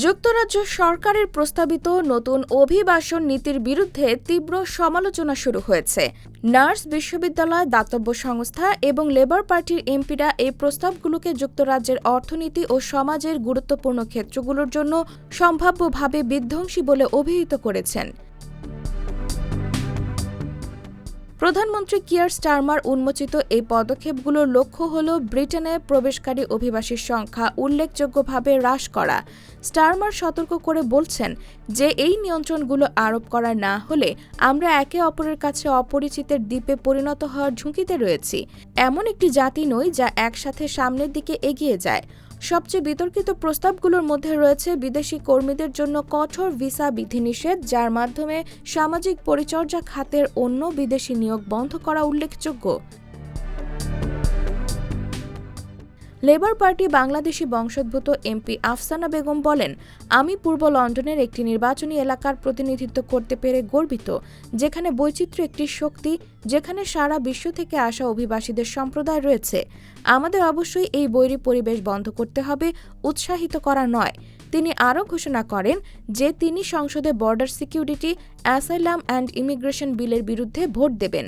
যুক্তরাজ্য সরকারের প্রস্তাবিত নতুন অভিবাসন নীতির বিরুদ্ধে তীব্র সমালোচনা শুরু হয়েছে। নার্স বিশ্ববিদ্যালয়, দাতব্য সংস্থা এবং লেবার পার্টির এমপিরা এই প্রস্তাবগুলোকে যুক্তরাজ্যের অর্থনীতি ও সমাজের গুরুত্বপূর্ণ ক্ষেত্রগুলোর জন্য সম্ভাব্যভাবে বিধ্বংসী বলে অভিহিত করেছেন। প্রধানমন্ত্রী কিয়ার স্টারমার উন্মোচিত এই পদক্ষেপগুলোর লক্ষ্য হল ব্রিটেনে প্রবেশকারী অভিবাসীর সংখ্যা উল্লেখযোগ্যভাবে হ্রাস করা। স্টারমার সতর্ক করে বলছেন যে এই নিয়ন্ত্রণগুলো আরোপ করা না হলে আমরা একে অপরের কাছে অপরিচিতের দ্বীপে পরিণত হওয়ার ঝুঁকিতে রয়েছি। এমন একটি জাতি নই যা একসাথে সামনের দিকে এগিয়ে যায়। সবচেয়ে বিতর্কিত প্রস্তাবগুলোর মধ্যে রয়েছে বিদেশি কর্মীদের জন্য কঠোর ভিসা বিধিনিষেধ, যার মাধ্যমে সামাজিক পরিচর্যা খাতের অন্য বিদেশি নিয়োগ বন্ধ করা উল্লেখযোগ্য। লেবার পার্টি বাংলাদেশি বংশোদ্ভূত এমপি আফসানা বেগম বলেন, আমি পূর্ব লন্ডনের একটি নির্বাচনী এলাকার প্রতিনিধিত্ব করতে পেরে গর্বিত, যেখানে বৈচিত্র্য একটি শক্তি, যেখানে সারা বিশ্ব থেকে আসা অভিবাসীদের সম্প্রদায় রয়েছে। আমাদের অবশ্যই এই বৈরী পরিবেশ বন্ধ করতে হবে, উৎসাহিত করা নয়। তিনি আরও ঘোষণা করেন যে তিনি সংসদে border security, asylum and immigration বিলের বিরুদ্ধে ভোট দেবেন।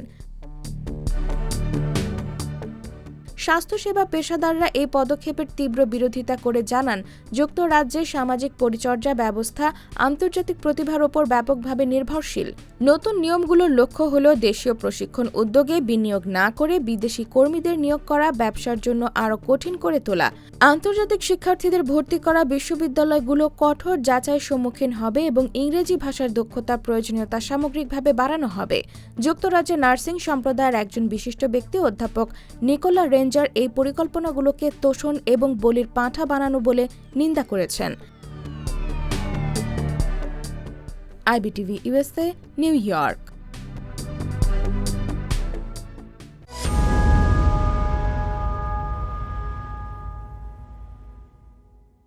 স্বাস্থ্যসেবা পেশাদাররা এই পদক্ষেপের তীব্র বিরোধিতা করে জানান, যুক্তরাজ্যের সামাজিক পরিচর্যা ব্যবস্থা আন্তর্জাতিক প্রতিভার ওপর ব্যাপকভাবে নির্ভরশীল। নতুন নিয়মগুলোর লক্ষ্য হল দেশীয় প্রশিক্ষণ উদ্যোগে বিনিয়োগ না করে বিদেশি কর্মীদের নিয়োগ করা, ব্যবসার জন্য আরও কঠিন করে তোলা। আন্তর্জাতিক শিক্ষার্থীদের ভর্তি করা বিশ্ববিদ্যালয়গুলো কঠোর যাচাই সম্মুখীন হবে এবং ইংরেজি ভাষার দক্ষতা প্রয়োজনীয়তা সামগ্রিকভাবে বাড়ানো হবে। যুক্তরাজ্যে নার্সিং সম্প্রদায়ের একজন বিশিষ্ট ব্যক্তি অধ্যাপক নিকোলা রেঞ্জার এই পরিকল্পনাগুলোকে তোষণ এবং বলির পাঁঠা বানানো বলে নিন্দা করেছেন। IBTV USA New York.